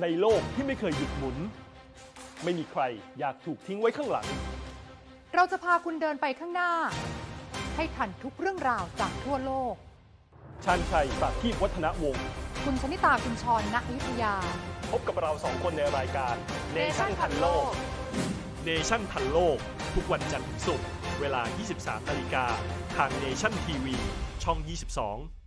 ในโลกที่ไม่เคยหยุดหมุน ไม่มีใครอยากถูกทิ้งไว้ข้างหลัง เราจะพาคุณเดินไปข้างหน้า ให้ทันทุกเรื่องราวจากทั่วโลกชันชัยปราบทีพวัฒนวงศ์คุณชนิตาคุณชรณอยุธยา พบกับเราสองคนในรายการเนชั่นทันโลกเนชั่นทันโลก ทุกวันจันทร์ถึงศุกร์เวลา 23นาฬิกาทางเนชั่นทีวีช่อง 22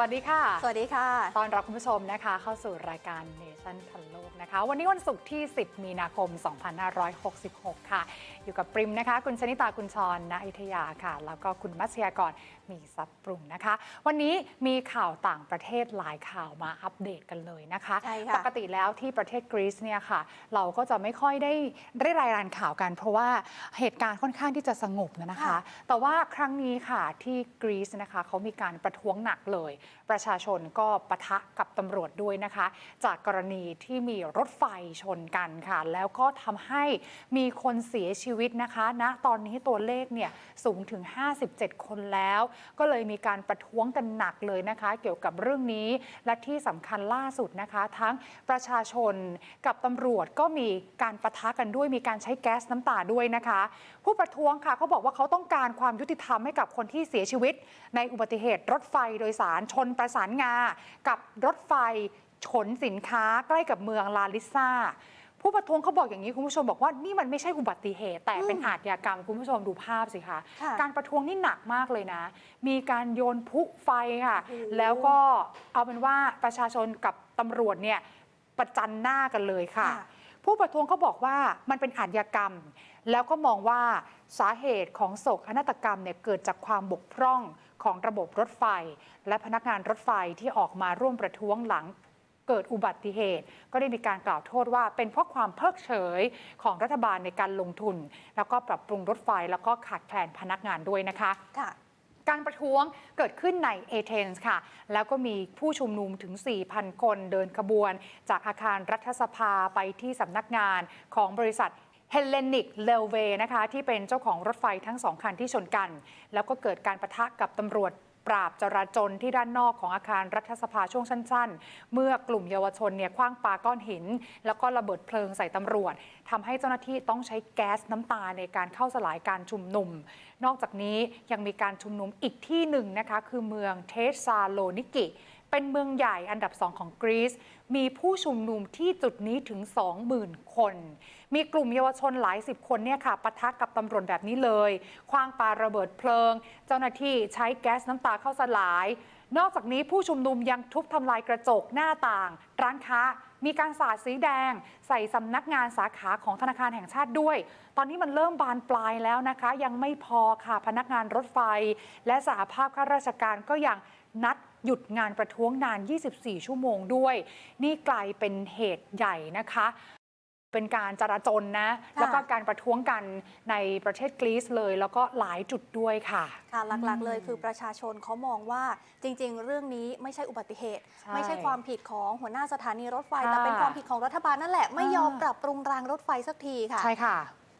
วัสดีค่ะ สวัสดีค่ะ ตอนรับคุณผู้ชมนะคะ เข้าสู่รายการเนชั่นทันโลกนะคะ วันนี้วันศุกร์ที่ 10 มีนาคม 2566 ค่ะ อยู่กับปริมนะคะ คุณชนิตาคุณชรณอยุธยาค่ะ แล้วก็คุณมัชยากรมีซับปรุงนะคะ วันนี้มีข่าวต่างประเทศหลายข่าวมาอัปเดตกันเลยนะคะใช่ค่ะปกติแล้วที่ประเทศกรีซเนี่ยค่ะ เราก็จะไม่ค่อยได้ได้รายงานข่าวกัน เพราะว่าเหตุการณ์ค่อนข้างที่จะสงบนะคะค่ะแต่ว่าครั้งนี้ค่ะที่กรีซนะคะเขามีการประท้วงหนักเลยประชาชนก็ปะทะกับตำรวจด้วยนะคะ จากกรณีที่มีรถไฟชนกันค่ะ แล้วก็ทำให้มีคนเสียชีวิตนะคะณตอนนี้ตัวเลขเนี่ยสูงถึง 57 คนแล้ว ก็เลยมีการประท้วงกันหนักเลยนะคะ เกี่ยวกับเรื่องนี้และที่สำคัญล่าสุดนะคะ ทั้งประชาชนกับตำรวจก็มีการปะทะกันด้วยมีการใช้แก๊สน้ำตาด้วยนะคะ ผู้ประท้วงค่ะเขาบอกว่าเขาต้องการความยุติธรรมให้กับคนที่เสียชีวิต ในอุบัติเหตุรถไฟโดยสารชนประสานงา กับรถไฟขนสินค้าใกล้กับเมืองลาลิซ่าผู้ประท้วงเขาบอกอย่างนี้คุณผู้ชมบอกว่านี่มันไม่ใช่อุบัติเหตุ แต่เป็นอาชญากรรมคุณผู้ชมดูภาพสิคะค่ะการประท้วงนี่หนักมากเลยนะ มีการโยนพลุไฟค่ะโอ้โหแล้วก็เอาเป็นว่าประชาชนกับตำรวจเนี่ยประจันหน้ากันเลยค่ะ ผู้ประท้วงเขาบอกว่ามันเป็นอาชญากรรม แล้วก็มองว่าสาเหตุของโศกนาฏกรรมเนี่ยเกิดจากความบกพร่อง ของระบบรถไฟ และพนักงานรถไฟที่ออกมาร่วมประท้วงหลังเกิดอุบัติเหตุ ก็ได้มีการกล่าวโทษว่าเป็นเพราะความเพิกเฉยของรัฐบาลในการลงทุน แล้วก็ปรับปรุงรถไฟแล้วก็ขาดแคลนพนักงานด้วยนะคะค่ะการประท้วงเกิดขึ้นในเอเธนส์ค่ะ แล้วก็มีผู้ชุมนุมถึง 4,000 คนเดินขบวน จากอาคารรัฐสภาไปที่สำนักงานของบริษัท เฮเลนิกเลเวนะคะที่เป็นเจ้าของรถไฟทั้งสองคันที่ชนกัน แล้วก็เกิดการประทะกับตำรวจปราบจราจรที่ด้านนอกของอาคารรัฐสภาช่วงสั้น ๆ เมื่อกลุ่มเยาวชนเนี่ยคว้างปาก้อนหิน แล้วก็ระเบิดเพลิงใส่ตำรวจทำให้เจ้าหน้าที่ต้องใช้แก๊สน้ำตาในการเข้าสลายการชุมนุม นอกจากนี้ยังมีการชุมนุมอีกที่หนึ่งนะคะ คือเมืองเทสซาโลนิกิ เป็นเมืองใหญ่อันดับสองของกรีซ มีผู้ชุมนุมที่จุดนี้ถึง 20,000 คน มีกลุ่มเยาวชนหลายสิบคนเนี่ยค่ะปะทะกับตำรวจแบบนี้เลยคว้างปาระเบิดเพลิง เจ้าหน้าที่ใช้แก๊สน้ำตาเข้าสลาย นอกจากนี้ผู้ชุมนุมยังทุบทำลายกระจกหน้าต่าง ร้านค้ามีการสาดสีแดง ใส่สำนักงานสาขาของธนาคารแห่งชาติด้วย ตอนนี้มันเริ่มบานปลายแล้วนะคะ ยังไม่พอค่ะพนักงานรถไฟ และสหภาพข้าราชการก็ยังนัด หยุดงานประท้วงนาน 24 ชั่วโมงด้วย นี่กลายเป็นเหตุใหญ่นะคะเป็นการจราจนนะค่ะแล้วก็การประท้วงกันในประเทศกรีซเลย แล้วก็หลายจุดด้วยค่ะ ค่ะ หลักๆ เลยอืมคือประชาชนเขามองว่าจริง ๆ เรื่องนี้ไม่ใช่อุบัติเหตุใช่ไม่ใช่ความผิดของหัวหน้าสถานีรถไฟค่ะแต่เป็นความผิดของรัฐบาลนั่นแหละ ไม่ยอมอ่าปรับปรุงรางรถไฟสักทีค่ะ ใช่ค่ะ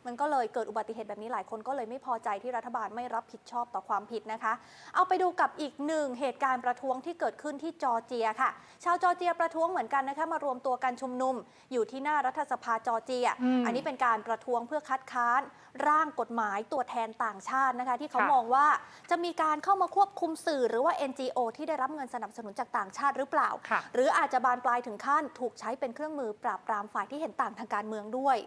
มันก็เลยเกิดอุบัติเหตุแบบนี้หลายคนก็เลยไม่พอใจที่รัฐบาลไม่รับผิดชอบต่อความผิดนะคะ เอาไปดูกับอีกหนึ่งเหตุการณ์ประท้วงที่เกิดขึ้นที่จอร์เจียค่ะ ชาวจอร์เจียประท้วงเหมือนกันนะคะมารวมตัวกันชุมนุม อยู่ที่หน้ารัฐสภาจอร์เจียอืมอันนี้เป็นการประท้วงเพื่อคัดค้าน ร่างกฎหมายตัวแทนต่างชาตินะคะ ที่เขาค่ะมองว่าจะมีการเข้ามาควบคุมสื่อหรือว่า NGO ที่ได้รับเงินสนับสนุนจากต่างชาติหรือเปล่าค่ะหรืออาจจะบานปลายถึงขั้นถูกใช้เป็นเครื่องมือปราบปรามฝ่ายที่เห็นต่างทางการเมืองด้วย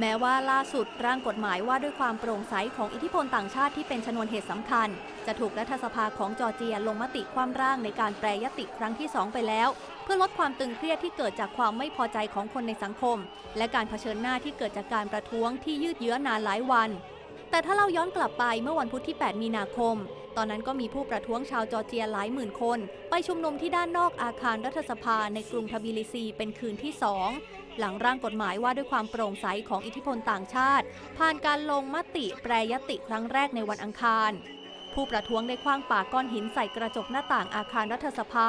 แม้ว่าล่าสุดร่างกฎหมายว่าด้วยความโปร่งใสของอิทธิพลต่างชาติที่เป็นชนวนเหตุสำคัญ จะถูกรัฐสภาของจอร์เจียลงมติความร่างในการแปรยติครั้งที่ 2 ไปแล้ว เพื่อลดความตึงเครียดที่เกิดจากความไม่พอใจของคนในสังคม และการเผชิญหน้าที่เกิดจากการประท้วงที่ยืดเยื้อนานหลายวันแต่ถ้าเราย้อนกลับไปเมื่อวันพุธที่ 8 มีนาคม ตอนนั้นก็มีผู้ประท้วงชาวจอร์เจียหลายหมื่นคน ไปชุมนุมที่ด้านนอกอาคารรัฐสภาในกรุงทบิลิซีเป็นคืนที่ 2 หลังร่างกฎหมายว่าด้วยความโปร่งใสของอิทธิพลต่างชาติ ผ่านการลงมติแปรยติครั้งแรกในวันอังคาร ผู้ประท้วงได้คว้างปาก้อนหินใส่กระจกหน้าต่างอาคารรัฐสภา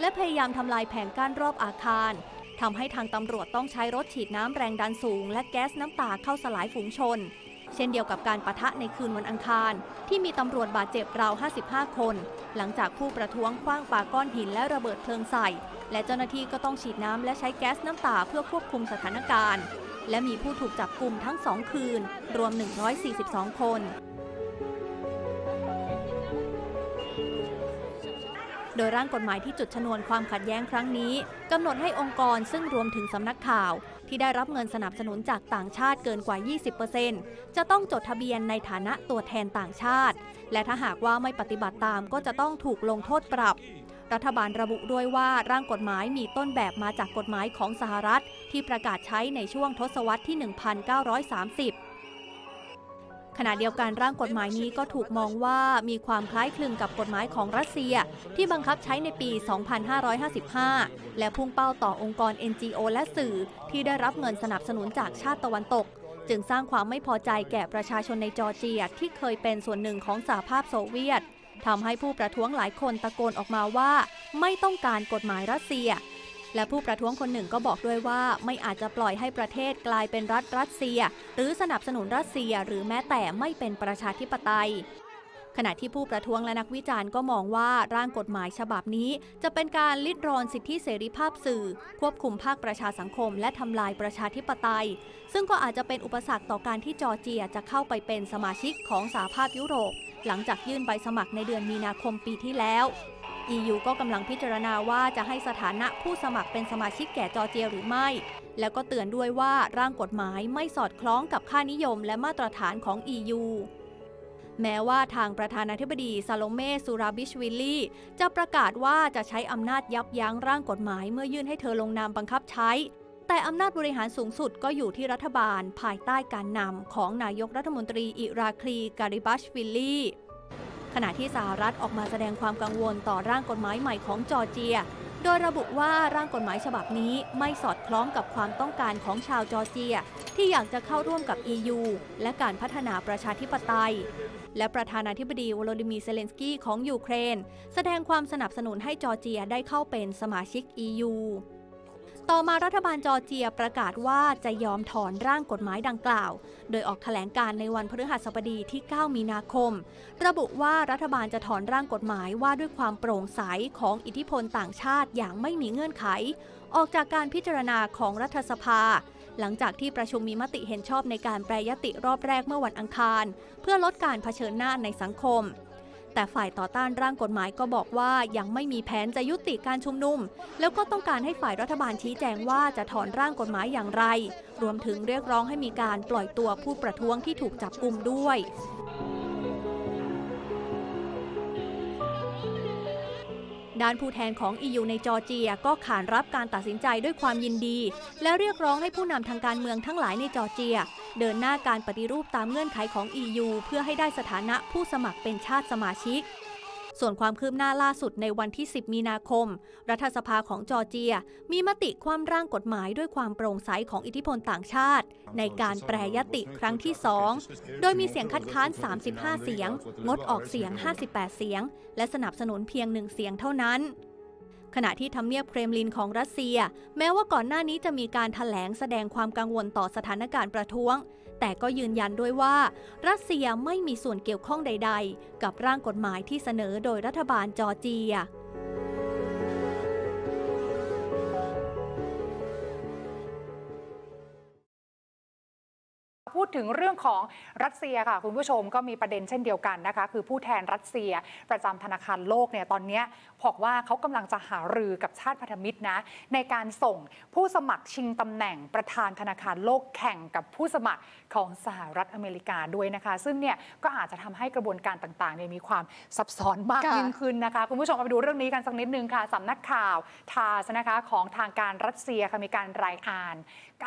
และพยายามทำลายแผงกั้นรอบอาคารทำให้ทางตำรวจต้องใช้รถฉีดน้ำแรงดันสูง และแก๊สน้ำตาเข้าสลายฝูงชน เช่นเดียวกับการปะทะในคืนวันอังคาร ที่มีตำรวจบาดเจ็บราว 55 คน หลังจากผู้ประท้วงคว้างปาก้อนหินและระเบิดเพลิงใส่ และเจ้าหน้าที่ก็ต้องฉีดน้ำและใช้แก๊สน้ำตาเพื่อควบคุมสถานการณ์ และมีผู้ถูกจับกลุ่มทั้งสองคืน รวม 142 คนโดยร่างกฎหมายที่จุดชนวนความขัดแย้งครั้งนี้ กำหนดให้องค์กรซึ่งรวมถึงสำนักข่าว ที่ได้รับเงินสนับสนุนจากต่างชาติเกินกว่า 20%จะต้องจดทะเบียนในฐานะตัวแทนต่างชาติ และถ้าหากว่าไม่ปฏิบัติตามก็จะต้องถูกลงโทษปรับ รัฐบาลระบุด้วยว่าร่างกฎหมายมีต้นแบบมาจากกฎหมายของสหรัฐ ที่ประกาศใช้ในช่วงทศวรรษที่ 1930 ขณะเดียวกันร่างกฎหมายนี้ก็ถูกมองว่ามีความคล้ายคลึงกับกฎหมายของรัสเซีย ที่บังคับใช้ในปี 2555 และพุ่งเป้าต่อองค์กร NGO และสื่อ ที่ได้รับเงินสนับสนุนจากชาติตะวันตก จึงสร้างความไม่พอใจแก่ประชาชนในจอร์เจียที่เคยเป็นส่วนหนึ่งของสหภาพโซเวียตทำให้ผู้ประท้วงหลายคนตะโกนออกมาว่า ไม่ต้องการกฎหมายรัสเซีย และผู้ประท้วงคนหนึ่งก็บอกด้วยว่าไม่อาจจะปล่อยให้ประเทศกลายเป็นรัฐรัสเซีย หรือสนับสนุนรัสเซียหรือแม้แต่ไม่เป็นประชาธิปไตยขณะที่ผู้ประท้วงและนักวิจารณ์ก็มองว่าร่างกฎหมายฉบับนี้ จะเป็นการลิดรอนสิทธิเสรีภาพสื่อ ควบคุมภาคประชาสังคม และทำลายประชาธิปไตย ซึ่งก็อาจจะเป็นอุปสรรคต่อการที่จอร์เจียจะเข้าไปเป็นสมาชิกของสหภาพยุโรป หลังจากยื่นใบสมัครในเดือนมีนาคมปีที่แล้ว EU ก็กำลังพิจารณาว่าจะให้สถานะผู้สมัครเป็นสมาชิกแก่จอร์เจียหรือไม่ แล้วก็เตือนด้วยว่าร่างกฎหมายไม่สอดคล้องกับค่านิยมและมาตรฐานของ EU แม้ว่าทางประธานาธิบดีซาโลเมซูราบิชวิลลี่ จะประกาศว่าจะใช้อำนาจยับยั้งร่างกฎหมายเมื่อยื่นให้เธอลงนามบังคับใช้ แต่อำนาจบริหารสูงสุดก็อยู่ที่รัฐบาล ภายใต้การนำของนายกรัฐมนตรีอิราคลีการิบัชวิลลี่ ขณะที่สหรัฐออกมาแสดงความกังวลต่อร่างกฎหมายใหม่ของจอร์เจีย โดยระบุว่าร่างกฎหมายฉบับนี้ไม่สอดคล้องกับความต้องการของชาวจอร์เจีย ที่อยากจะเข้าร่วมกับ EU และการพัฒนาประชาธิปไตย และประธานาธิบดีวโลดิมีร์เซเลนสกี้ของยูเครน แสดงความสนับสนุนให้จอร์เจียได้เข้าเป็นสมาชิก EU ต่อมารัฐบาลจอร์เจียประกาศว่าจะยอมถอนร่างกฎหมายดังกล่าว โดยออกแถลงการในวันพฤหัสบดีที่ 9 มีนาคม ระบุว่ารัฐบาลจะถอนร่างกฎหมายว่าด้วยความโปร่งใสของอิทธิพลต่างชาติอย่างไม่มีเงื่อนไข ออกจากการพิจารณาของรัฐสภา หลังจากที่ประชุมมีมติเห็นชอบในการแปรยติรอบแรกเมื่อวันอังคาร เพื่อลดการเผชิญหน้าในสังคม แต่ฝ่ายต่อต้านร่างกฎหมายก็บอกว่ายังไม่มีแผนจะยุติการชุมนุม แล้วก็ต้องการให้ฝ่ายรัฐบาลชี้แจงว่าจะถอนร่างกฎหมายอย่างไร รวมถึงเรียกร้องให้มีการปล่อยตัวผู้ประท้วงที่ถูกจับกุมด้วย ด้านผู้แทนของ EU ในจอร์เจียก็ขานรับการตัดสินใจด้วยความยินดี และเรียกร้องให้ผู้นำทางการเมืองทั้งหลายในจอร์เจีย เดินหน้าการปฏิรูปตามเงื่อนไขของ EU เพื่อให้ได้สถานะผู้สมัครเป็นชาติสมาชิก ส่วนความคืบหน้าล่าสุดในวันที่ 10 มีนาคม รัฐสภาของจอร์เจีย มีมติความร่างกฎหมายด้วยความโปร่งใสของอิทธิพลต่างชาติ ในการแปรยติครั้งที่ 2 โดยมีเสียงคัดค้าน 35 เสียง งดออกเสียง 58 เสียง และสนับสนุนเพียงหนึ่งเสียงเท่านั้นขณะที่ทำเนียบเครมลินของรัสเซีย แม้ว่าก่อนหน้านี้จะมีการถแถลงแสดงความกังวลต่อสถานการณ์ประท้วง แต่ก็ยืนยันด้วยว่า รัสเซียไม่มีส่วนเกี่ยวข้องใด ๆ กับร่างกฎหมายที่เสนอโดยรัฐบาลจอร์เจีย พูดถึงเรื่องของรัสเซียค่ะ คุณผู้ชมก็มีประเด็นเช่นเดียวกันนะคะ คือผู้แทนรัสเซีย ประจำธนาคารโลกเนี่ยตอนเนี้ยบอกว่าเขากำลังจะหารือกับชาติพันธมิตรนะ ในการส่งผู้สมัครชิงตำแหน่งประธานธนาคารโลกแข่งกับผู้สมัครของสหรัฐอเมริกาด้วยนะคะ ซึ่งเนี่ยก็อาจจะทำให้กระบวนการต่างๆเนี่ยมีความซับซ้อนมากค่ะยิ่งขึ้นนะคะ คุณผู้ชมเอาไปดูเรื่องนี้กันสักนิดนึงค่ะสำนักข่าวทาสนะคะของทางการรัสเซียค่ะมีการรายงาน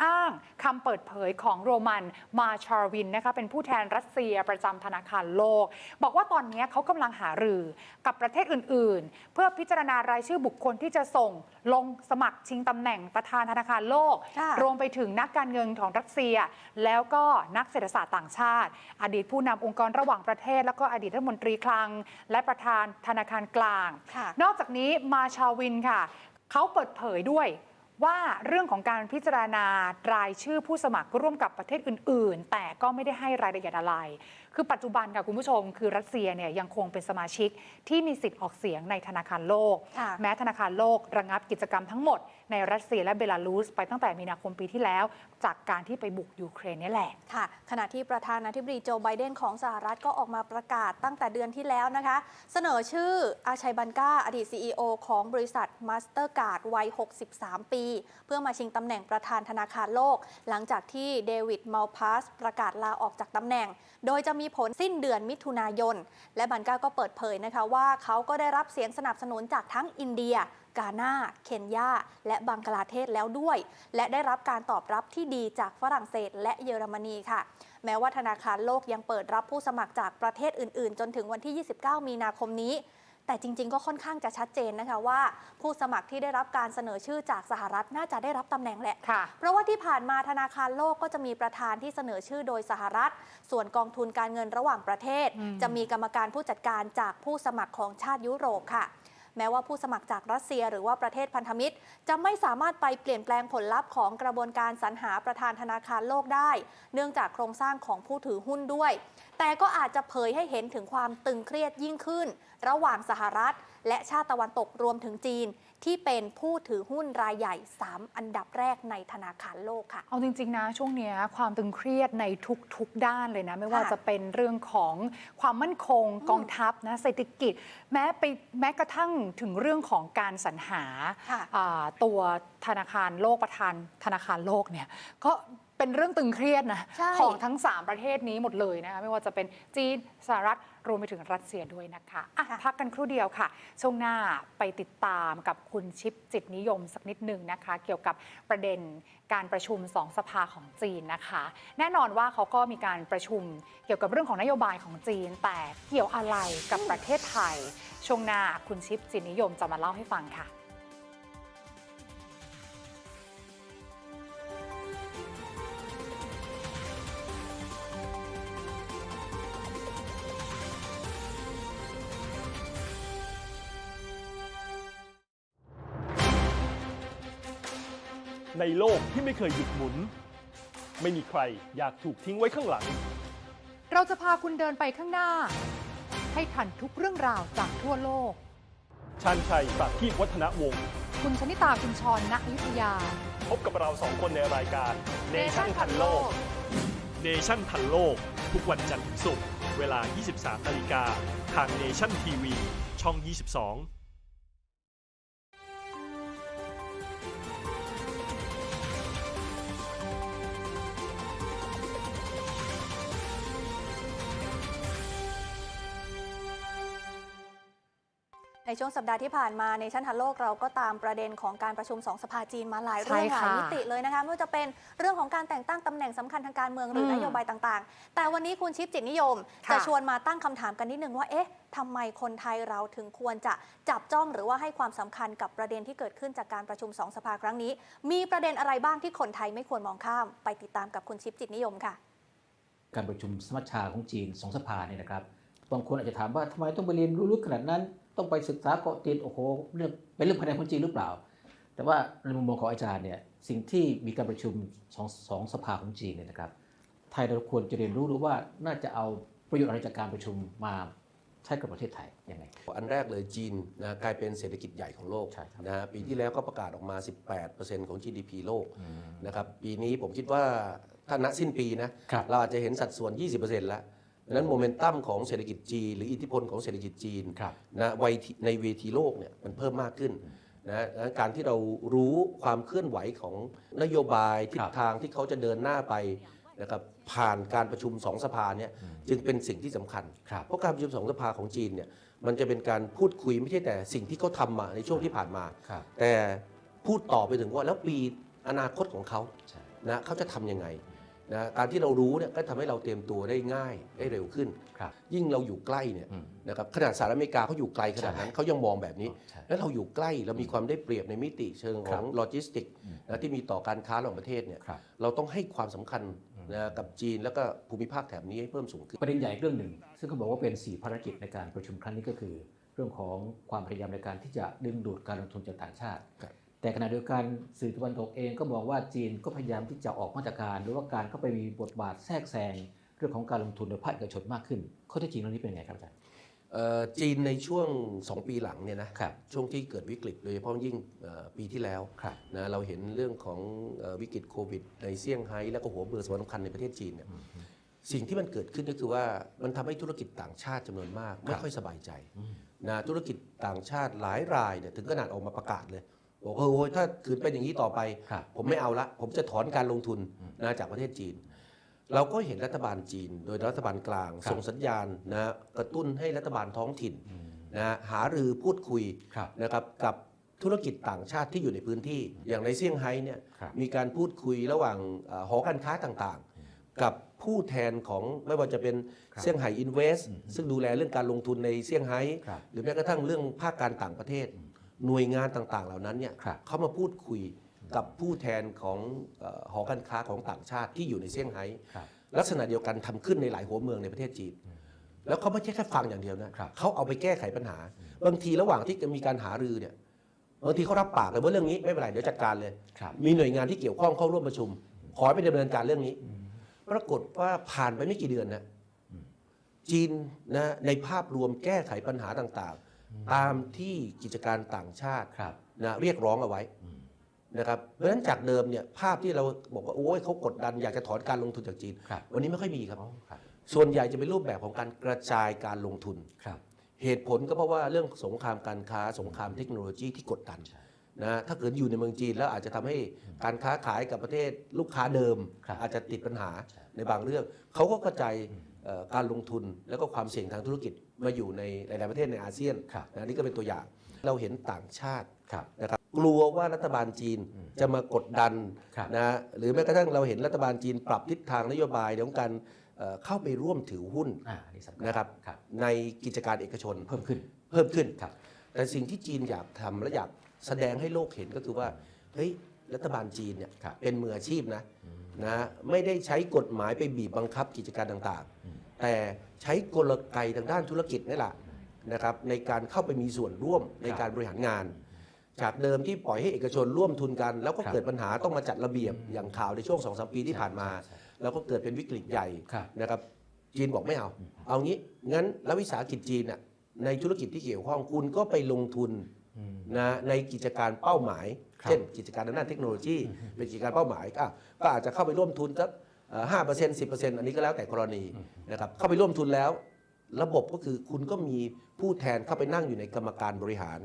อ้างคำเปิดเผยของโรมันมาชาร์วินนะคะเป็นผู้แทนรัสเซียประจำธนาคารโลก บอกว่าตอนนี้เขากำลังหารือกับประเทศอื่น ๆ เพื่อพิจารณารายชื่อบุคคลที่จะส่งลงสมัครชิงตำแหน่งประธานธนาคารโลก ค่ะ รวมไปถึงนักการเงินของรัสเซีย แล้วก็นักเศรษฐศาสตร์ต่างชาติ อดีตผู้นำองค์กรระหว่างประเทศ แล้วก็อดีตรัฐมนตรีคลัง และประธานธนาคารกลาง ค่ะ นอกจากนี้มาชาวินค่ะ เขาเปิดเผยด้วย ว่าเรื่องของการพิจารณารายชื่อผู้สมัครร่วมกับประเทศอื่น ๆ แต่ก็ไม่ได้ให้รายละเอียดอะไร คือปัจจุบันค่ะคุณผู้ชม คือรัสเซียเนี่ยยังคงเป็นสมาชิกที่มีสิทธิ์ออกเสียงในธนาคารโลกค่ะแม้ธนาคารโลกระงับกิจกรรมทั้งหมดในรัสเซียและเบลารุส ไปตั้งแต่มีนาคมปีที่แล้ว จากการที่ไปบุกยูเครนนี่แหละค่ะ ขณะที่ประธานาธิบดีโจไบเดนของสหรัฐก็ออกมาประกาศตั้งแต่เดือนที่แล้วนะคะ เสนอชื่ออาชัยบันกาอดีต CEO ของบริษัทมาสเตอร์การ์ดวัย 63 ปี เพื่อมาชิงตำแหน่งประธานธนาคารโลก หลังจากที่เดวิดมัลพาสประกาศลาออกจากตำแหน่ง โดยจะมีีผลสิ้นเดือนมิถุนายน และบันก้าก็เปิดเผยนะคะว่าเขาก็ได้รับเสียงสนับสนุนจากทั้งอินเดีย กาหน้า เคนยา และบังกลาเทศแล้วด้วย และได้รับการตอบรับที่ดีจากฝรั่งเศสและเยอรมนีค่ะ แม้ว่าธนาคารโลกยังเปิดรับผู้สมัครจากประเทศอื่น ๆ จนถึงวันที่ 29 มีนาคมนี้ แต่จริง ๆ ก็ค่อนข้างจะชัดเจนนะคะว่า ผู้สมัครที่ได้รับการเสนอชื่อจากสหรัฐน่าจะได้รับตำแหน่งแหละค่ะเพราะว่าที่ผ่านมาธนาคารโลกก็จะมีประธานที่เสนอชื่อโดยสหรัฐ ส่วนกองทุนการเงินระหว่างประเทศอืมจะมีกรรมการผู้จัดการจากผู้สมัครของชาติยุโรปค่ะ แม้ว่าผู้สมัครจากรัสเซียหรือว่าประเทศพันธมิตร จะไม่สามารถไปเปลี่ยนแปลงผลลัพธ์ของกระบวนการสรรหาประธานธนาคารโลกได้ เนื่องจากโครงสร้างของผู้ถือหุ้นด้วย แต่ก็อาจจะเผยให้เห็นถึงความตึงเครียดยิ่งขึ้น ระหว่างสหรัฐ และชาติตะวันตกรวมถึงจีน ที่เป็นผู้ถือหุ้นรายใหญ่ 3 อันดับแรกในธนาคารโลกค่ะ เอาจริง ๆ นะ ช่วงเนี้ยความตึงเครียดในทุก ๆ ด้านเลยนะ ไม่ว่าค่ะจะเป็นเรื่องของความมั่นคงกองทัพนะเศรษฐกิจ แม้ไปแม้กระทั่งถึงเรื่องของการสรรหาค่ะอ่าตัวธนาคารโลกประธานธนาคารโลกเนี่ยก็เป็นเรื่องตึงเครียดนะใช่ของทั้ง 3 ประเทศนี้หมดเลยนะคะไม่ว่าจะเป็นจีนสหรัฐ รวมไปถึงรัสเซียด้วยนะคะอะค่ะพักกันครู่เดียวค่ะ ช่วงหน้าไปติดตามกับคุณชิปจิตนิยมสักนิดหนึ่งนะคะ เกี่ยวกับประเด็นการประชุมสองสภาของจีนนะคะ แน่นอนว่าเขาก็มีการประชุมเกี่ยวกับเรื่องของนโยบายของจีน แต่เกี่ยวอะไรกับประเทศไทย ช่วงหน้าคุณชิปจิตนิยมจะมาเล่าให้ฟังค่ะ ในโลกที่ไม่เคยหยุดหมุน ไม่มีใครอยากถูกทิ้งไว้ข้างหลัง เราจะพาคุณเดินไปข้างหน้า ให้ทันทุกเรื่องราวจากทั่วโลก ชาญชัยประทีปวัฒนวงศ์คุณชนิตาคุณชรณอยุธยา พบกับเราสองคนในรายการเนชั่นทันโลกเนชั่นทันโลก ทุกวันจันทร์ถึงศุกร์เวลา 23นาฬิกาทางเนชั่นทีวีช่อง 22 ในช่วงสัปดาห์ที่ผ่านมาในชั้นทันโลกเราก็ตามประเด็นของการประชุมสองสภาจีนมาหลายเรื่องใช่หลายค่ะมิติเลยนะคะไม่ว่าจะเป็นเรื่องของการแต่งตั้งตำแหน่งสำคัญทางการเมืองหรือมนโยบายต่างๆ แต่วันนี้คุณชิปจิตนิยมค่ะจะชวนมาตั้งคำถามกันนิดนึงว่าเอ๊ะทำไมคนไทยเราถึงควรจะจับจ้องหรือว่าให้ความสำคัญกับประเด็นที่เกิดขึ้นจากการประชุมสองสภาครั้งนี้ มีประเด็นอะไรบ้างที่คนไทยไม่ควรมองข้าม ไปติดตามกับคุณชิปจิตนิยมค่ะ การประชุมสมัชชาของจีนสองสภาเนี่ยนะครับบางคนอาจจะถามว่าทำไมต้องไปเรียนรู้ลึกขนาดนั้น ต้องไปศึกษาเกาะติดโอ้โหเรื่องเป็นเรื่องภายในของจีนหรือเปล่า แต่ว่าในมุมมองของอาจารย์เนี่ยสิ่งที่มีการประชุมสองสองสภาของจีนเนี่ยนะครับ ไทยเราควรจะเรียนรู้หรือว่าน่าจะเอาประโยชน์อะไรจากการประชุมมาใช้กับประเทศไทยยังไง อันแรกเลยจีนนะกลายเป็นเศรษฐกิจใหญ่ของโลกใช่ครับนะฮะปีที่แล้วก็ประกาศออกมา 18%ของ GDP โลกนะครับปีนี้ผมคิดว่าถ้าณสิ้นปีนะครับเราอาจจะเห็นสัดส่วน 20%แล้วดัง นั้นโมเมนตัมของเศรษฐกิจจีน หรืออิทธิพลของเศรษฐกิจจีนครับนะวัยที่ในเวทีโลกเนี่ยมันเพิ่มมากขึ้นนะดังนั้นการที่เรารู้ความเคลื่อนไหวของนโยบายทิครัศบทางที่เขาจะเดินหน้าไปนะครับผ่านการประชุมสองสภาเนี่ยจึงเป็นสิ่งที่สำคัญครับเพราะการประชุมสองสภาของจีนเนี่ยมันจะเป็นการพูดคุยไม่ใช่แต่สิ่งที่เขาทำมาในช่วงที่ผ่านมาครับแต่พูดต่อไปถึงว่าแล้วปีอนาคตของเขาใช่นะเขาจะทำยังไง นะการที่เรารู้เนี่ยก็ทำให้เราเตรียมตัวได้ง่ายได้เร็วขึ้นครับยิ่งเราอยู่ใกล้เนี่ยอืมนะครับขนาดสหรัฐอเมริกาเขาอยู่ไกลขนาดนั้นใช่เขายังมองแบบนี้ใช่แล้วเราอยู่ใกล้เรามีความได้เปรียบในมิติเชิงคขรัอบงโลจิสติกนะที่มีต่อการค้าระหว่างประเทศเนี่ยครับเราต้องให้ความสำคัญนะกับจีนแล้วก็ภูมิภาคแถบนี้ให้เพิ่มสูงขึ้นประเด็นใหญ่อีกเรื่องหนึ่ง ซึ่งเขาบอกว่าเป็น 4 ภารกิจในการประชุมครั้งนี้ก็คือ เรื่องของความพยายามในการที่จะดึงดูดการลงทุนจากต่างชาติครับ แต่ขณะเดียวกันสื่อตะวันตกเองก็มองว่าจีนก็พยายามที่จะออกมาตรการ หรือว่าการเข้าไปมีบทบาทแทรกแซงเรื่องของการลงทุนโดยภาคเอกชนมากขึ้น ข้อเท็จจริงเรื่องนี้เป็นยังไงครับอาจารย์เอ่อจีนในช่วง 2 ปีหลังเนี่ยนะครับช่วงที่เกิดวิกฤตโดยเฉพาะยิ่งเอ่อปีที่แล้วครับนะเราเห็นเรื่องของเอ่อวิกฤตโควิด ในเซี่ยงไฮ้แล้วก็หัวเบือสำคัญในประเทศจีนเนี่ยสิ่งที่มันเกิดขึ้นก็คือว่ามันทำให้ธุรกิจต่างชาติจำนวนมาก ไม่ค่อยสบายใจนะธุรกิจต่างชาติหลายรายเนี่ยถึงขนาดออกมาประกาศเลย บอกเออโอ้ยถ้าคืนเป็นอย่างนี้ต่อไป ครับ ผมไม่เอาละ ผมจะถอนการลงทุนนะจากประเทศจีน เราก็เห็นรัฐบาลจีน โดยรัฐบาลกลาง ครับส่งสัญญาณนะกระตุ้นให้รัฐบาลท้องถิ่นนะหารือพูดคุยครับ นะครับกับธุรกิจต่างชาติที่อยู่ในพื้นที่ อย่างในเซี่ยงไฮ้เนี่ย ครับ มีการพูดคุยระหว่างเอ่อหอการค้าต่างๆ กับผู้แทนของไม่ว่าจะเป็นครับเซี่ยงไฮ้อินเวสซึ่งดูแลเรื่องการลงทุนในเซี่ยงไฮ้ครับ หรือแม้กระทั่งเรื่องภาคการต่างประเทศ หน่วยงานต่างๆ เหล่านั้นเนี่ยครับเขามาพูดคุยกับผู้แทนของเอ่อหอการค้าของต่างชาติที่อยู่ในเซี่ยงไฮ้ครับลักษณะเดียวกันทำขึ้นในหลายหัวเมืองในประเทศจีนแล้วเขาไม่ใช่แค่ฟังอย่างเดียวนะครับเขาเอาไปแก้ไขปัญหา บางทีระหว่างที่มีการหารือเนี่ยบางทีเขารับปากเลยว่าเรื่องนี้ไม่เป็นไรเดี๋ยวจัดการเลยครับมีหน่วยงานที่เกี่ยวข้องเข้าร่วมประชุม ขอให้ไปดำเนินการเรื่องนี้ ปรากฏว่าผ่านไปไม่กี่เดือนนะจีนนะในภาพรวมแก้ไขปัญหาต่างๆ ตามที่กิจการต่างชาติครับนะเรียกร้องเอาไว้นะครับเพราะฉะนั้นจากเดิมเนี่ยภาพที่เราบอกว่าโอ้ยเขากดดันอยากจะถอนการลงทุนจากจีนครับวันนี้ไม่ค่อยมีครับอ๋อครับ ส่วนใหญ่จะเป็นรูปแบบของการกระจายการลงทุนครับเหตุผลก็เพราะว่าเรื่องสงครามการค้าสงครามเทคโนโลยีที่กดดันนะถ้าเกิดอยู่ในเมืองจีนแล้วอาจจะทำให้การค้าขายกับประเทศลูกค้าเดิมครับอาจจะติดปัญหาในบางเรื่องเขาก็กระจายเอ่อ การลงทุนแล้วก็ความเสี่ยงทางธุรกิจมาอยู่ในหลาย ๆ ประเทศในอาเซียนครับนะนี่ก็เป็นตัวอย่างเราเห็นต่างชาติครับนะครับกลัวว่ารัฐบาลจีนจะมากดดันครับนะหรือแม้กระทั่งเราเห็นรัฐบาลจีนปรับทิศทางนโยบายของการเอ่อเข้าไปร่วมถือหุ้นอ่านี่สำคัญนะครับครับในกิจการเอกชนเพิ่มขึ้นเพิ่มขึ้นครับแต่สิ่งที่จีนอยากทำและอยากแสดงให้โลกเห็นก็คือว่าเฮ้ยรัฐบาลจีนเนี่ยครับเป็นมืออาชีพนะนะไม่ได้ใช้กฎหมายไปบีบบังคับกิจการต่างๆ แต่ใช้กลไกทางด้านธุรกิจนี่แหละนะครับในการเข้าไปมีส่วนร่วมในการบริหารงาน จากเดิมที่ปล่อยให้เอกชนร่วมทุนกัน แล้วก็ครับเกิดปัญหาต้องมาจัดระเบียบอย่างข่าวในช่วง2อสปีที่ผ่านมาใช่ใช่แล้วก็เกิดเป็นวิกฤตใหญ่ครับนะครับจีนบอกไม่เอา เอางี้งั้นแล้ววิสาหกิจจีนน่ะในธุรกิจที่เกี่ยวข้องคุณก็ไปลงทุนนะในกิจการเป้าหมายครับเช่น กิจการทางด้านเทคโนโลยี เป็นกิจการเป้าหมายก็ก็อาจจะเข้าไปร่วมทุนสัก ห้าเปอร์เซ็นต์สิบเปอร์เซ็นต์อันนี้ก็แล้วแต่กรณีนะครับเข้าไปร่วมทุนแล้ว ระบบก็คือคุณก็มีผู้แทนเข้าไปนั่งอยู่ในกรรมการบริหาร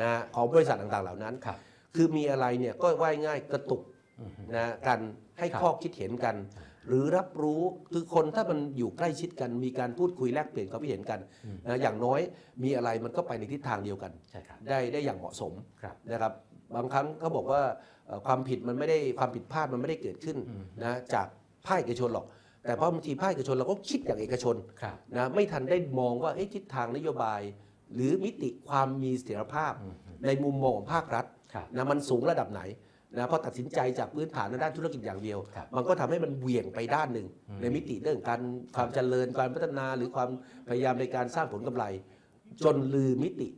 นะของบริษัทต่างๆ เหล่านั้นครับคือมีอะไรเนี่ยก็ว่ายง่ายกระตุกนะกันให้ครับข้อคิดเห็นกัน หรือรับรู้คือคนถ้ามันอยู่ใกล้ชิดกัน มีการพูดคุยแลกเปลี่ยนความคิดเห็นกันนะอย่างน้อยมีอะไรมันก็ไปในทิศทางเดียวกันใช่ครับได้ได้อย่างเหมาะสมครับนะครับบางครั้งเขาบอกว่าเอ่อความผิดมันไม่ได้ความผิดพลาดมันไม่ได้เกิดขึ้นนะจาก ภาคเอกชนหรอก แต่เพราะบางทีภาคเอกชนเราก็คิดอย่างเอกชนครับนะไม่ทันได้มองว่าเอ๊ะทิศทางนโยบาย หรือมิติความมีเสถียรภาพในมุมมองของภาครัฐครับนะมันสูงระดับไหนนะเพราะตัดสินใจจากพื้นฐานในด้านธุรกิจอย่างเดียวครับมันก็ทำให้มันเหวี่ยงไปด้านหนึ่ง ในมิติเรื่องการความเจริญการพัฒนาหรือความพยายามในการสร้างผลกำไร จนลืมมิติ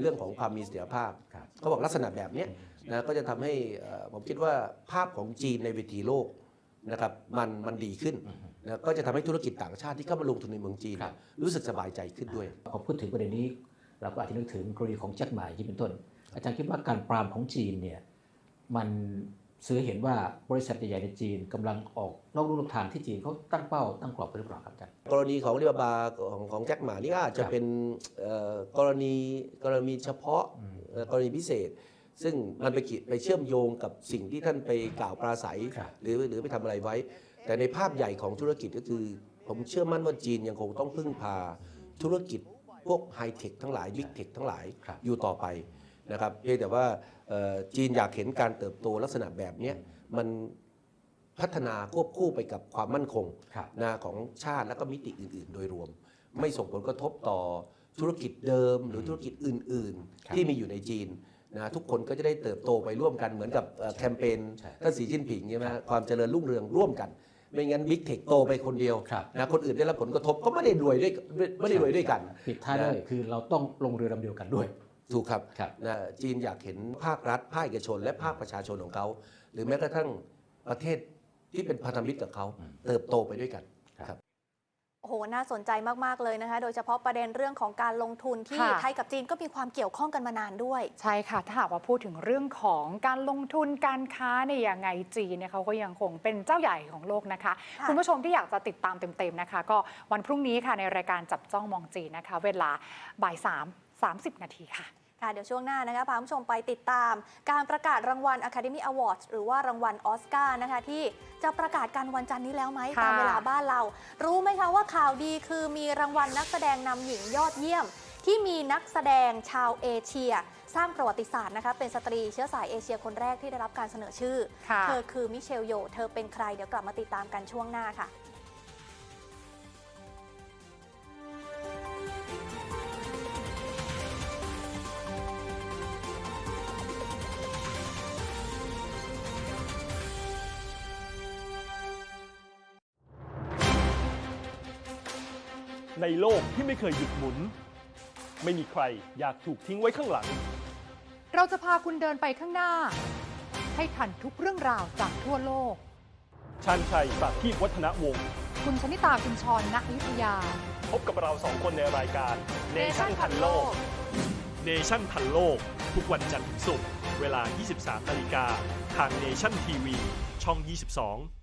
เรื่องของความมีเสถียรภาพครับเขาบอกลักษณะแบบเนี้ยนะก็จะทำให้เอ่อผมคิดว่าภาพของจีนในเวทีโลก นะครับมันมันดีขึ้นนะก็จะทำให้ธุรกิจต่างชาติที่เข้ามาลงทุนในเมืองจีนครับรู้สึกสบายใจขึ้นด้วยพอพูดถึงประเด็นนี้ เราก็อาจจะนึกถึงกรณีของแจ็คหมาที่เป็นต้น อาจารย์คิดว่าการปรามของจีนเนี่ยมันซื้อเห็นว่าบริษัทใหญ่ๆในจีนกำลังออกนอกลู่นอกทางที่จีนเขาตั้งเป้าตั้งกรอบไปหรือเปล่าครับอาจารย์กรณีของลีบาบาของของแจ็คหมานี่ก็อาจจะครับเป็นเอ่อกรณีกรณีเฉพาะเอ่อกรณีพิเศษ ซึ่งมันไปเกี่ยวไปเชื่อมโยงกับสิ่งที่ท่านไปกล่าวปราศัย ครับ หรือหรือไปทำอะไรไว้ แต่ในภาพใหญ่ของธุรกิจก็คือ ผมเชื่อมั่นว่าจีนยังคงต้องพึ่งพาธุรกิจพวกไฮเทคทั้งหลายบิ๊กเทคทั้งหลายครับ อยู่ต่อไปนะครับเพียงแต่ว่าเอ่อจีนอยากเห็นการเติบโตลักษณะแบบเนี้ยมันพัฒนาควบคู่ไปกับความมั่นคง ครับนะของชาติและก็มิติอื่น ๆ โดยรวม ไม่ส่งผลกระทบต่อธุรกิจเดิมหรือธุรกิจอื่น ครับ ๆ ที่มีอยู่ในจีน นะทุกคนก็จะได้เติบโตไปร่วมกันเหมือนกับเอ่อแคมเปญใช่ท่านสีจิ้นผิงใช่ไหมครับความเจริญรุ่งเรืองร่วมกัน ไม่งั้นบิ๊กเทคโตไปคนเดียวครับนะคนอื่นได้รับผลกระทบก็ไม่ได้รวยด้วยไม่ได้รวยด้วยกันปิดท้ายด้วยคือเราต้องลงเรือลำเดียวกันด้วยถูกครับครับนะจีนอยากเห็นภาครัฐภาคเอกชน และภาคประชาชนของเขา หรือแม้กระทั่งประเทศที่เป็นพันธมิตรกับเขาอืมเติบโตไปด้วยกันครับครับ โอ้โหน่าสนใจมาก ๆ เลยนะคะ โดยเฉพาะประเด็นเรื่องของการลงทุนที่ค่ะไทยกับจีนก็มีความเกี่ยวข้องกันมานานด้วย ใช่ค่ะ ถ้าหากว่าพูดถึงเรื่องของการลงทุนการค้าเนี่ยยังไงจีนเนี่ยเขาก็ยังคงเป็นเจ้าใหญ่ของโลกนะคะค่ะคุณผู้ชมที่อยากจะติดตามเต็ม ๆ นะคะ ก็วันพรุ่งนี้ค่ะในรายการจับจ้องมองจีนนะคะ เวลาบ่าย3 30นาทีค่ะ ค่ะเดี๋ยวช่วงหน้านะคะพาคุณผู้ชมไปติดตาม การประกาศรางวัล Academy Awards หรือว่ารางวัลออสการ์นะคะที่จะประกาศกันวันจันทร์นี้แล้วไหมค่ะ ตามเวลาบ้านเรา รู้ไหมคะว่าข่าวดีคือมีรางวัลนักแสดงนำหญิงยอดเยี่ยม ที่มีนักแสดงชาวเอเชีย สร้างประวัติศาสตร์นะคะเป็นสตรีเชื้อสายเอเชียคนแรกที่ได้รับการเสนอชื่อ ค่ะ เธอคือมิเชลโย เธอเป็นใครเดี๋ยวกลับมาติดตามกันช่วงหน้าค่ะ ในโลกที่ไม่เคยหยุดหมุน ไม่มีใครอยากถูกทิ้งไว้ข้างหลัง เราจะพาคุณเดินไปข้างหน้า ให้ทันทุกเรื่องราวจากทั่วโลก ชันชัยประทีปวัฒนวงศ์คุณชนิตาคุณชรณอยุธยา พบกับเราสองคนในรายการเนชั่นทันโลกเนชั่นทันโลก ทุกวันจันทร์ถึงศุกร์เวลา 23นาฬิกาทางเนชั่นทีวีช่อง 22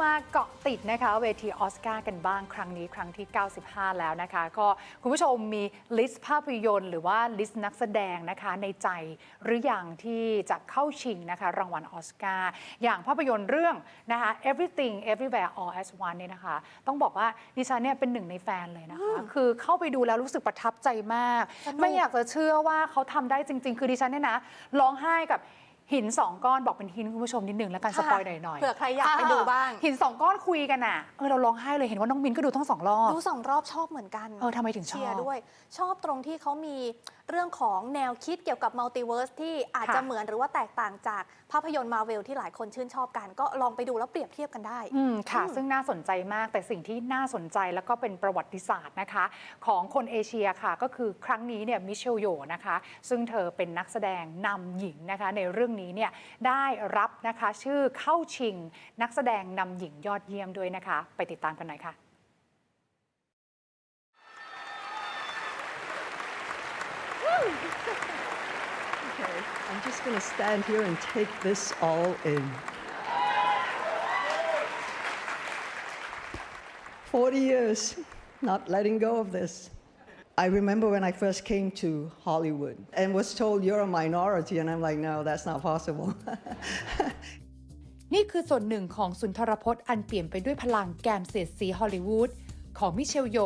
มาเกาะติดนะคะ เวทีออสการ์กันบ้างครั้งนี้ครั้งที่ 95 แล้วนะคะ ก็คุณผู้ชมมีลิสต์ภาพยนตร์ หรือว่าลิสต์นักแสดงนะคะในใจหรืออย่างที่จะเข้าชิงนะคะ รางวัลออสการ์อย่างภาพยนตร์เรื่องนะคะ Everything Everywhere All at Once เนี่ยนะคะ ต้องบอกว่าดิฉันเนี่ยเป็นหนึ่งในแฟนเลยนะคะ คือเข้าไปดูแล้วรู้สึกประทับใจมากสนุกไม่อยากจะเชื่อว่าเขาทำได้จริง ๆ คือดิฉันเนี่ยนะร้องไห้กับ หินสองก้อนบอกเป็นหินคุณผู้ชมนิดนึงแล้วกันสปอยหน่อยๆเผื่อใครอยากไปดูบ้าง หินสองก้อนคุยกันอะเออเราร้องไห้เลยเห็นว่าน้องมินก็ดูทั้งสองรอบดูสองรอบชอบเหมือนกันเออทำไมถึงชอบเชียร์ด้วย ชอบตรงที่เขามีเรื่องของแนวคิดเกี่ยวกับมัลติเวิร์สที่อาจจะค่ะเหมือนหรือว่าแตกต่างจากภาพยนตร์มาเวลที่หลายคนชื่นชอบกัน ก็ลองไปดูแล้วเปรียบเทียบกันได้อืมค่ะอืมซึ่งน่าสนใจมากแต่สิ่งที่น่าสนใจแล้วก็เป็นประวัติศาสตร์นะคะ ของคนเอเชียค่ะ ก็คือครั้งนี้เนี่ยมิเชลโยนะคะ ซึ่งเธอเป็นนักแสดงนำหญิงนะคะในเรื่ององนี้เนี่ยได้รับนะคะชื่อเข้าชิง นักแสดงนำหญิงยอดเยี่ยมด้วยนะคะ ไปติดตามกันหน่อยค่ะ I'm just gonna stand here and take this all in 40 years not letting go of this I remember when I first came to Hollywood and was told you're a minority, and I'm like, no, that's not possible. นี่คือส่วนหนึ่งของสุนทรพจน์อันเปลี่ยมไปด้วยพลังแกมเสียดสีฮอลลีวูดของมิเชลโย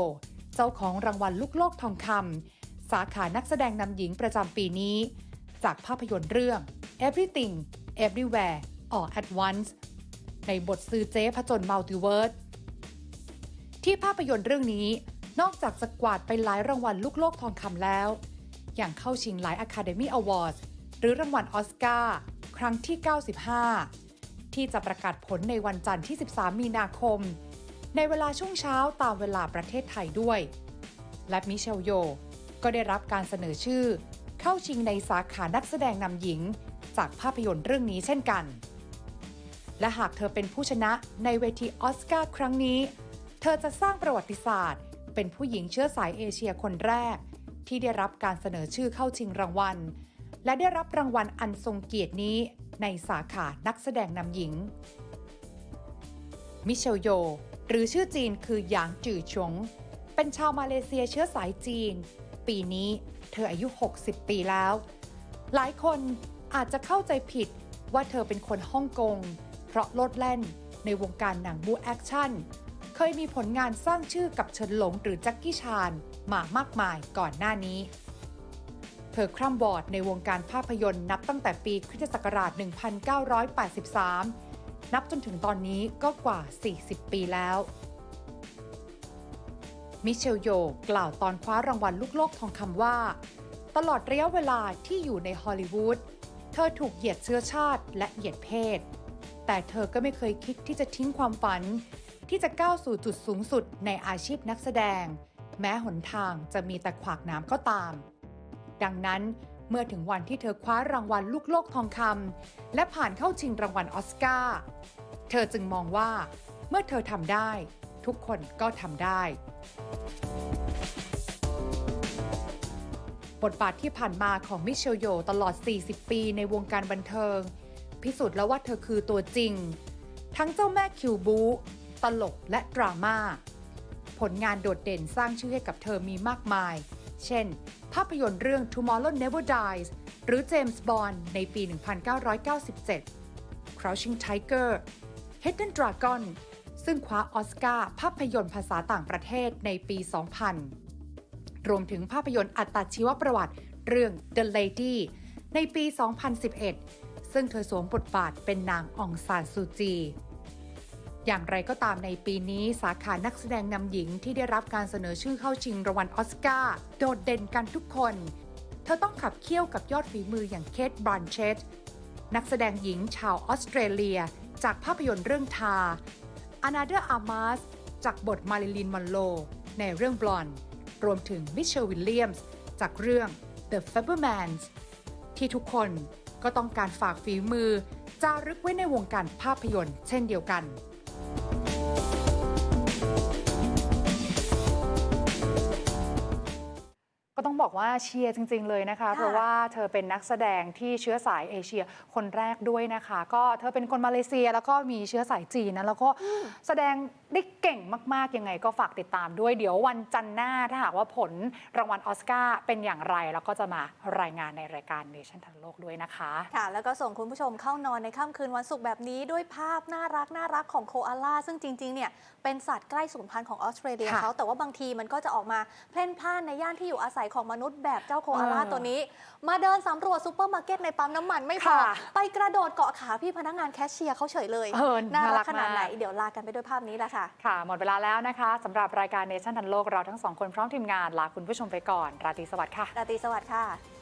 เจ้าของรางวัลลูกโลกทองคำสาขานักแสดงนำหญิงประจำปีนี้ จากภาพยนตร์เรื่อง Everything Everywhere All at Once ในบทซือเจ๊ผจญมัลติเวิร์สที่ภาพยนตร์เรื่องนี้ นอกจากจะกวาดไปหลายรางวัลลูกโลกทองคำแล้ว ยังเข้าชิงหลาย Academy Awards หรือรางวัลออสการ์ครั้งที่ 95 ที่จะประกาศผลในวันจันทร์ที่ 13 มีนาคม ในเวลาช่วงเช้าตามเวลาประเทศไทยด้วย และมิเชลโย ก็ได้รับการเสนอชื่อ เข้าชิงในสาขานักแสดงนำหญิง จากภาพยนตร์เรื่องนี้เช่นกัน และหากเธอเป็นผู้ชนะในเวทีออสการ์ครั้งนี้ เธอจะสร้างประวัติศาสตร์ เป็นผู้หญิงเชื้อสายเอเชียคนแรก ที่ได้รับการเสนอชื่อเข้าชิงรางวัล และได้รับรางวัลอันทรงเกียรตินี้ในสาขานักแสดงนำหญิง มิเชลโย หรือชื่อจีนคือหยางจือชง เป็นชาวมาเลเซียเชื้อสายจีน ปีนี้เธออายุ 60 ปีแล้ว หลายคนอาจจะเข้าใจผิดว่าเธอเป็นคนฮ่องกง เพราะโลดแล่นในวงการหนังบูแอคชั่น เคยมีผลงานสร้างชื่อกับเฉินหลงหรือแจ็คกี้ชานมามากมายก่อนหน้านี้ เธอคร่ำวอดในวงการภาพยนตร์นับตั้งแต่ปีคริสตศักราช 1983 นับจนถึงตอนนี้ก็กว่า 40 ปีแล้วมิเชลโยกล่าวตอนคว้ารางวัลลูกโลกทองคำว่า ตลอดระยะเวลาที่อยู่ในฮอลลีวูดเธอถูกเหยียดเชื้อชาติและเหยียดเพศ แต่เธอก็ไม่เคยคิดที่จะทิ้งความฝัน ที่จะก้าวสู่จุดสูงสุดในอาชีพนักแสดง แม้หนทางจะมีแต่ขวากน้ำก็ตาม ดังนั้นเมื่อถึงวันที่เธอคว้ารางวัลลูกโลกทองคำและผ่านเข้าชิงรางวัลออสการ์เธอจึงมองว่า เมื่อเธอทำได้ ทุกคนก็ทำได้ บทบาทที่ผ่านมาของมิเชลโยตลอด 40 ปีในวงการบันเทิง พิสูจน์แล้วว่าเธอคือตัวจริง ทั้งเจ้าแม่คิวบู ลกและดราม่า ผลงานโดดเด่นสร้างชื่อให้กับเธอมีมากมาย เช่น ภาพยนตร์เรื่อง Tomorrow Never Dies หรือ James Bond ในปี 1997 Crouching Tiger Hidden Dragon ซึ่งคว้าออสการ์ภาพยนตร์ภาษาต่างประเทศในปี 2000 รวมถึงภาพยนตร์อัตชีวประวัติเรื่อง The Lady ในปี 2011 ซึ่งเธอสวมบทบาทเป็นนางองซานซูจี อย่างไรก็ตามในปีนี้สาขานักแสดงนำหญิงที่ได้รับการเสนอชื่อเข้าชิงรางวัลออสการ์โดดเด่นกันทุกคน เธอต้องขับเคี่ยวกับยอดฝีมืออย่างเคทบรันเชตนักแสดงหญิงชาวออสเตรเลีย จากภาพยนตร์เรื่องทาอานาเดอร์อามาสจากบทมาริลินมอนโล ในเรื่องบลอนรวมถึงมิเชลวิลเลียมส์จากเรื่อง The Fabermans ที่ทุกคนก็ต้องการฝากฝีมือจารึกไว้ในวงการภาพยนตร์เช่นเดียวกัน ก็ต้องบอกว่าเชียร์จริง ๆ เลยนะคะ เพราะว่าเธอเป็นนักแสดงที่เชื้อสายเอเชียคนแรกด้วยนะคะ ก็เธอเป็นคนมาเลเซียแล้วก็มีเชื้อสายจีนนะแล้วก็แสดงได้เก่งมากๆ ยังไงก็ฝากติดตามด้วยเดี๋ยววันจันทร์หน้าถ้าหากว่าผลรางวัลออสการ์เป็นอย่างไร แล้วก็จะมารายงานในรายการเนชั่นทันโลกด้วยนะคะค่ะ แล้วก็ส่งคุณผู้ชมเข้านอนในค่ำคืนวันศุกร์แบบนี้ด้วยภาพน่ารักน่ารักของโคอาล่าซึ่งจริงๆเนี่ยเป็นสัตว์ใกล้สูญพันธุ์ของออสเตรเลียค่ะเขาแต่ว่าบางทีมันก็จะออกมาเพ่นพ่านในย่านที่อยู่อาศัยของมนุษย์แบบเจ้าโคอาล่าเออตัวนี้ มาเดินสำรวจซูเปอร์มาร์เก็ตในปั๊มน้ำมันไม่พอค่ะไปกระโดดเกาะขาพี่พนักงานแคชเชียร์เขาเฉยเลยเออน่าน่ารัรักกขนาดมากไหน เดี๋ยวลากันไปด้วยภาพนี้แหละค่ะ ค่ะ หมดเวลาแล้วนะคะสำหรับรายการเนชั่นทันโลกเราทั้งสองคนพร้อมทีมงานลาคุณผู้ชมไปก่อน ราตรีสวัสดิ์ค่ะ ราตรีสวัสดิ์ค่ะ